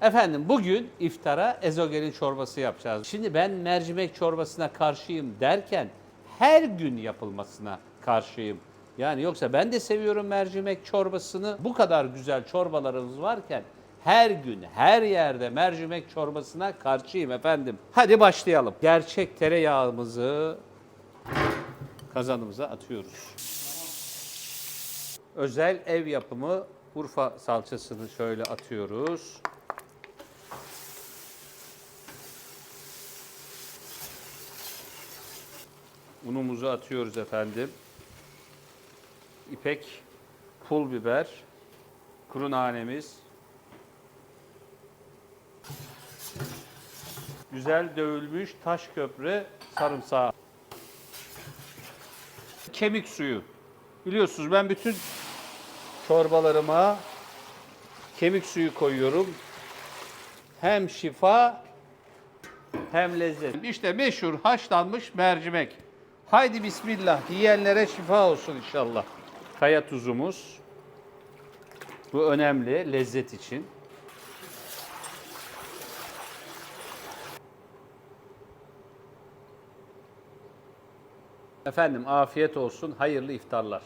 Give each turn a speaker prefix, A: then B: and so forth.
A: Efendim bugün iftara ezogelin çorbası yapacağız. Şimdi ben mercimek çorbasına karşıyım derken her gün yapılmasına karşıyım. Yani yoksa ben de seviyorum mercimek çorbasını. Bu kadar güzel çorbalarımız varken her gün her yerde mercimek çorbasına karşıyım efendim. Hadi başlayalım. Gerçek tereyağımızı kazanımıza atıyoruz. Özel ev yapımı Urfa salçasını şöyle atıyoruz. Unumuzu atıyoruz efendim. İpek pul biber, kuru nanemiz. Güzel dövülmüş taş köprü sarımsağı. Kemik suyu. Biliyorsunuz ben bütün çorbalarıma kemik suyu koyuyorum. Hem şifa hem lezzet. İşte meşhur haşlanmış mercimek. Haydi bismillah yiyenlere şifa olsun inşallah. Kaya tuzumuz. Bu önemli lezzet için. Efendim afiyet olsun, hayırlı iftarlar.